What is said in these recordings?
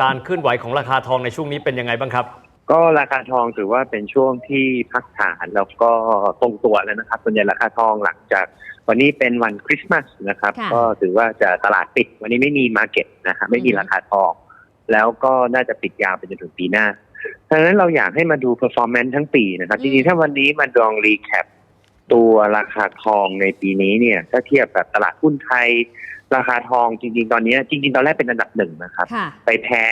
การเคลื่อนไหวของราคาทองในช่วงนี้เป็นยังไงบ้างครับ ก็ราคาทองถือว่าเป็นช่วงที่พักฐานแล้วก็ตรงตัวแล้วนะครับส่วนใหญ่ราคาทองหลังจากวันนี้เป็นวันคริสต์มาสนะครับ ค่ะ ก็ถือว่าจะตลาดปิด วันนี้ไม่มีมาร์เก็ตนะครับไม่มีอืมราคาทอง แล้วก็น่าจะปิดยาวไปจนถึงปีหน้าดังนั้นเราอยากให้มาดู performance ทั้งปีนะครับ จริงๆ ถ้าวันนี้มันลองรีแคปตัวราคาทองในปีนี้เนี่ย ถ้าเทียบกับตลาดหุ้นไทย ราคาทองจริง ๆ ตอนนี้จริง ๆ ตอนแรกเป็นอันดับหนึ่งนะครับ ค่ะไปแพ้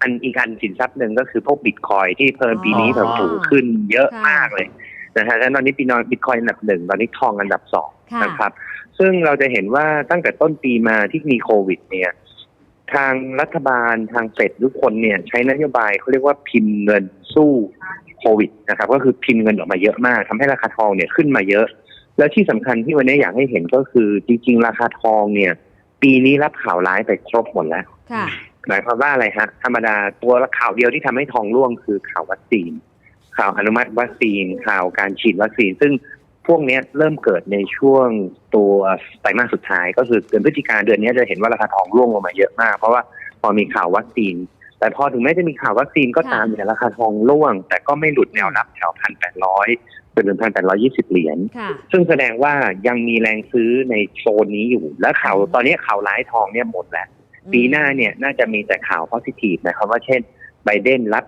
อันอีกอันสินทรัพย์หนึ่งก็คือพวกบิตคอยที่เพิ่มปีนี้อ๋อเพิ่มสูงขึ้นเยอะค่ะมากเลยนะฮะแล้วตอนนี้ปีนอนบิตคอยอันดับหนึ่งตอนนี้ทองอันดับสองค่ะนะครับ ซึ่งเราจะเห็นว่าตั้งแต่ต้นปีมาที่มีโควิด เนี่ย ทางรัฐบาลทางเฟดทุกคนเนี่ย ใช้นโยบายเขาเรียกว่าพิมพ์เงินสู้โควิดนะครับ ก็คือพิมพ์เงินออกมาเยอะมากทำให้ราคาทองเนี่ยขึ้นมาเยอะ แล้วที่สำคัญที่วันนี้อยากให้เห็นก็คือจริง ๆ ราคาทองเนี่ย ปีนี้รับข่าวร้ายไปครบหมดแล้วค่ะหมายความว่าอะไรฮะ ธรรมดาตัวข่าวเดียวที่ทำให้ทองร่วงคือข่าววัคซีน ข่าวอนุมัติวัคซีน ข่าวการฉีดวัคซีน ซึ่งพวกเนี้ยเริ่มเกิดในช่วงตัวไตรมาสสุดท้าย ก็คือเดือนพฤศจิกาเดือนนี้จะเห็นว่าราคาทองร่วงลงมาเยอะมาก เพราะว่าพอมีข่าววัคซีน แต่พอถึงแม้จะมีข่าววัคซีนก็ตามเนี่ยราคาทองร่วง แต่ก็ไม่หลุดแนวรับแถวพันแปดร้อย จนถึงพันแปดร้อยี่สิบเหรียญ ค่ะ ซึ่งแสดงว่ายังมีแรงซื้อในโซนนี้อยู่ และข่าวตอนนี้ข่าวร้ายทองเนี่ยหมดแล้ว ปีหน้าเนี่ยน่าจะมีแต่ข่าว positive นะครับว่าเช่นไบเดนรับ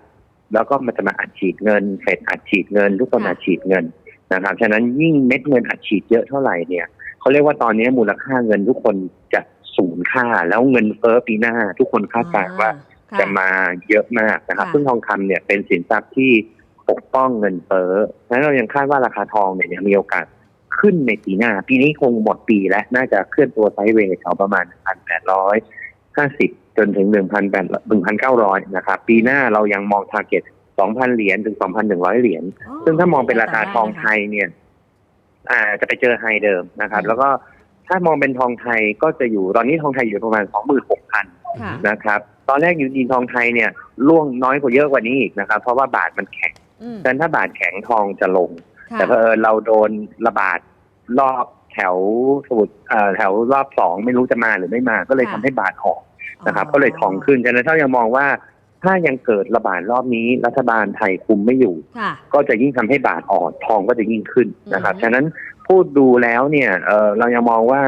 แล้วก็มันจะมาอัดฉีดเงินเฟดอัดฉีดเงิน ทุกคนค่ะ อัดฉีดเงินนะครับ ฉะนั้นยิ่งเม็ดเงินอัดฉีดเยอะเท่าไหร่เนี่ยเขาเรียกว่าตอนนี้มูลค่าเงินทุกคนจะสูญค่า แล้วเงินเฟ้อปีหน้า ทุกคนคาดการณ์ว่าค่ะจะมาเยอะมากนะครับ ค่ะ ซึ่งทองคำเนี่ยเป็นสินทรัพย์ที่ ปกป้องเงินเฟ้อฉะนั้นเรายังคาดว่าราคาทองเนี่ยยังมีโอกาสขึ้นในปีหน้า ปีนี้คงหมดปีแล้ว น่าจะเคลื่อนตัวไซด์เวย์แถวประมาณ 1,850 จนถึง1,800 1,900 นะครับ ปีหน้าเรายังมองทาร์เก็ต 2,000 เหรียญถึง 2,100 เหรียญอ๋อซึ่งถ้ามองเป็นราคาทองไทยเนี่ยอ่าจะไปเจอไฮเดิมนะครับ แล้วก็ถ้ามองเป็นทองไทยก็จะอยู่ตอนนี้ทองไทยอยู่ประมาณ 26,000ค่ะนะครับ ตอนแรกยูจีนทองไทยเนี่ยล่วงน้อยกว่าเยอะกว่านี้อีกนะครับ เพราะว่าบาทมันแข็ง อืมดังนั้นถ้าบาทแข็งทองจะลงค่ะแต่เพอญเราโดนระบาดรอบแถวสมุดเอ่อแถวรอบสองไม่รู้จะมาหรือไม่มา ก็เลยทำให้บาทออกนะครับ ก็เลยทองขึ้นฉะนั้นถ้ายังมองว่าถ้ายังเกิดระบาดรอบนี้รัฐบาลไทยคุมไม่อยู่ค่ะก็จะยิ่งทำให้บาทอ่อนทองก็จะยิ่งขึ้นนะครับอืมฉะนั้นพูดดูแล้วเนี่ยเอ่อเรายังมองว่า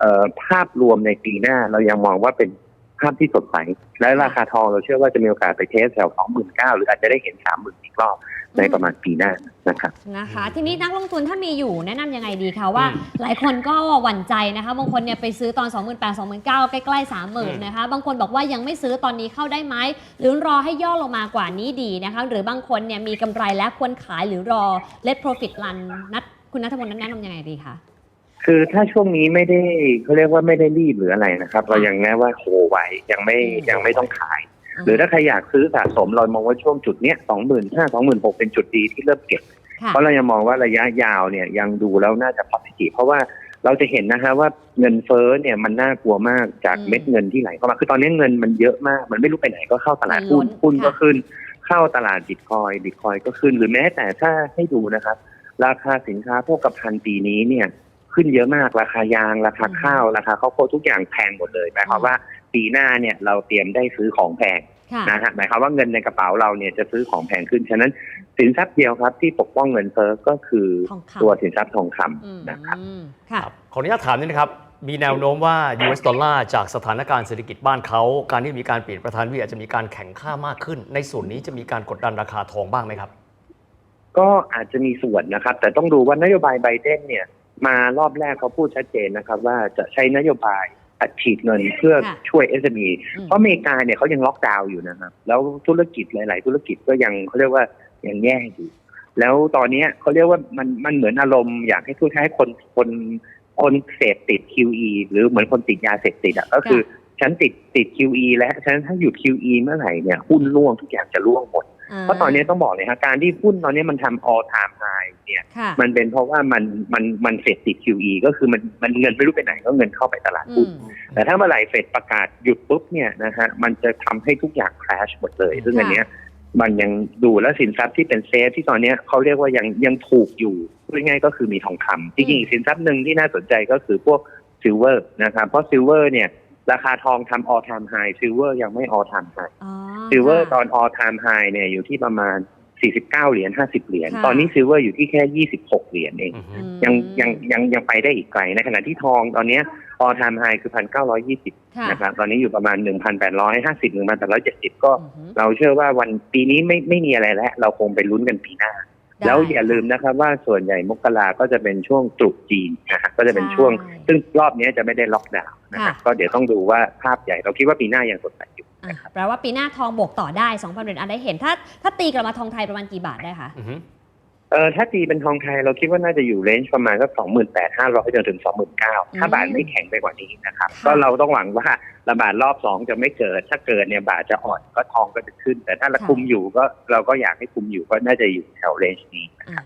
เอ่อภาพรวมในปีหน้าเรายังมองว่าเป็นภาพที่สดใสและราคาทองเราเชื่อว่าจะมีโอกาสไปเทสแถวสองหมื่นเก้าหรืออาจจะได้เห็นสามหมื่นอีกรอบในประมาณปีหน้านะครับนะคะ ทีนี้นักลงทุนถ้ามีอยู่แนะนำยังไงดีคะว่าอืมหลายคนก็หวั่นใจนะคะบางคนเนี่ยไปซื้อตอน 2 8 0 0 0 2 9 0 0ใกล้ๆ 30,000นะคะบางคนบอกว่ายังไม่ซื้อตอนนี้เข้าได้ไหมหรือรอให้ย่อลงมากว่านี้ดีนะคะหรือบางคนเนี่ยมีกำไรและควรขายหรือรอ let profit run นัดคุณนัทพลแนะนำยังไงดีคะ คือถ้าช่วงนี้ไม่ได้เขาเรียกว่าไม่ได้รีบหรืออะไรนะครับ เรายังแม้ว่าโฮไว้ยังไม่อืมยังไม่ต้องขาย หรือถ้าใครอยากซื้อสะสมเรามองว่าช่วงจุดเนี้ยสองหมื่นห้าสองหมื่นหกเป็นจุดดีที่เริ่มเก็บค่ะเพราะเรายังมองว่าระยะยาวเนี่ยยังดูแล้วน่าจะ positive เพราะว่าเราจะเห็นนะฮะว่าเงินเฟ้อเนี่ยมันน่ากลัวมากจากอืมเม็ดเงินที่ไหลเข้ามาคือตอนนี้เงินมันเยอะมาก มันไม่รู้ไปไหนก็เข้าตลาดหุ้นมันล้นหุ้นก็ค่ะขึ้น เข้าตลาดบิตคอยบิตคอยก็ขึ้นหรือแม้แต่ถ้าให้ดูนะครับ ราคาสินค้าพวกกับพันปีนี้เนี่ย ขึ้นเยอะมากราคายางราคาข้าวราคาข้าวโพดทุกอย่างแพงหมดเลยหมายความว่าปีหน้าเนี่ยเราเตรียมได้ซื้อของแพงค่ะนะฮะหมายความว่าเงินในกระเป๋าเราเนี่ยจะซื้อของแพงขึ้นฉะนั้นสินทรัพย์เดียวครับที่ปกป้องเงินเฟ้อก็คือทองคำตัวสินทรัพย์ทองคำอืมนะครับค่ะครับขออนุญาตถามนิดนะครับ มีแนวโน้มว่า US ดอลลาร์จากสถานการณ์เศรษฐกิจบ้านเขา การที่มีการเปลี่ยนประธานวิอาจจะมีการแข่งค่ามากขึ้น ในส่วนนี้จะมีการกดดันราคาทองบ้างไหมครับก็อาจจะมีส่วนนะครับ แต่ต้องดูว่านโยบายไบเดนเนี่ย มารอบแรกเขาพูดชัดเจนนะครับ ว่าจะใช้นโยบายอัดฉีดเงินเพื่อค่ะช่วย SME อืม เพราะอเมริกาเนี่ยเขายังล็อกดาวน์อยู่นะครับ แล้วธุรกิจหลาย ๆ ธุรกิจก็ยังเขาเรียกว่ายังแย่อยู่ แล้วตอนเนี้ยเขาเรียกว่ามันมันเหมือนอารมณ์อยากให้พูดให้คนคนคนเสพติด QE หรือเหมือนคนติดยาเสพติดอะก็คือฉันติดติด QE แล้วฉันถ้าหยุด QE เมื่อไหร่เนี่ยหุ้นร่วงทุกอย่างจะร่วงหมด เพราะตอนนี้ต้องบอกเลยฮะการที่หุ้นตอนนี้มันทำ all time high เนี่ยค่ะมันเป็นเพราะว่ามันมันมันเฟดติด QE ก็คือมันมันเงินไม่รู้ไปไหนก็เงินเข้าไปตลาดอืหุ้นมแต่ถ้าเมื่อไหร่เฟดประกาศหยุดปุ๊บเนี่ยนะฮะมันจะทำให้ทุกอย่าง crash หมดเลย ซึ่งอันเนี้ยมันยังดูแล้วสินทรัพย์ที่เป็นเซฟที่ตอนเนี้ยเขาเรียกว่ายังยังถูกอยู่พูดง่ายๆก็คือมีทองคำจริงๆอีกสินทรัพย์หนึ่งที่น่าสนใจก็คือพวกซิลเวอร์นะครับเพราะซิลเวอร์เนี่ยราคาทองทำ all time high ซิลเวอร์ยังไม่ all time high อ๋อซิลเวอร์ค่ะตอน all time high เนี่ยอยู่ที่ประมาณ 49 เหรียญ 50 เหรียญ ค่ะ ตอนนี้ซิลเวอร์อยู่ที่แค่ 26 เหรียญเอง อือฮึอืมยังยังยังยังไปได้อีกไกล ในขณะที่ทองตอนเนี้ย all time high คือ 1,920 ค่ะนะครับ ตอนนี้อยู่ประมาณ 1,850 1,870 ก็อือหือเราเชื่อว่าวันปีนี้ไม่ไม่มีอะไรแล้ว เราคงไปลุ้นกันปีหน้า ได้แล้วอย่าลืมนะครับว่าส่วนใหญ่มกราก็จะเป็นช่วงตรุษจีนนะฮะก็จะเป็นช่วงใช่ซึ่งรอบนี้จะไม่ได้ล็อกดาวน์นะครับค่ะ ก็เดี๋ยวต้องดูว่าภาพใหญ่เราคิดว่าปีหน้ายังสดใสอยู่อะ แปลว่าปีหน้าทองบวกต่อได้2,000เหรียญอันได้เห็น ถ้าถ้าตีกลับมาทองไทยประมาณกี่บาทได้คะอือฮึเออถ้าตีเป็นทองไทยเราคิดว่าน่าจะอยู่เลนจ์ประมาณก็สองหมื่นแปดห้าร้อยจนถึงสองหมื่นเก้าถ้าบาทไม่แข็งไปกว่านี้นะครับค่ะก็เราต้องหวังว่าระบาดรอบสองจะไม่เกิด ถ้าเกิดเนี่ยบาทจะอ่อนก็ทองก็จะขึ้น แต่ถ้าเราคุมอยู่ก็เราก็อยากให้คุมอยู่ก็น่าจะอยู่แถวเลนจ์นี้อะ